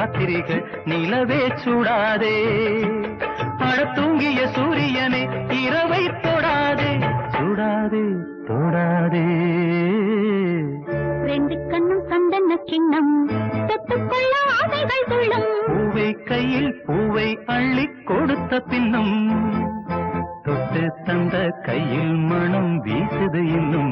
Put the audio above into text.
ராத்திரிகள் நிலவே சூடாதே. அழ சூரியனே இரவை தொடாதே. சுடாதே தொடாதே. ரெண்டு கண்ணும் சந்தன கிண்ணம் தொட்டுக்கொள்ள ஆசைகள் துள்ளும் பூவை கையில் பூவை அள்ளி கொடுத்த பின்னும் தொட்டு தந்த கையில் மனம் வீசுது இன்னும்.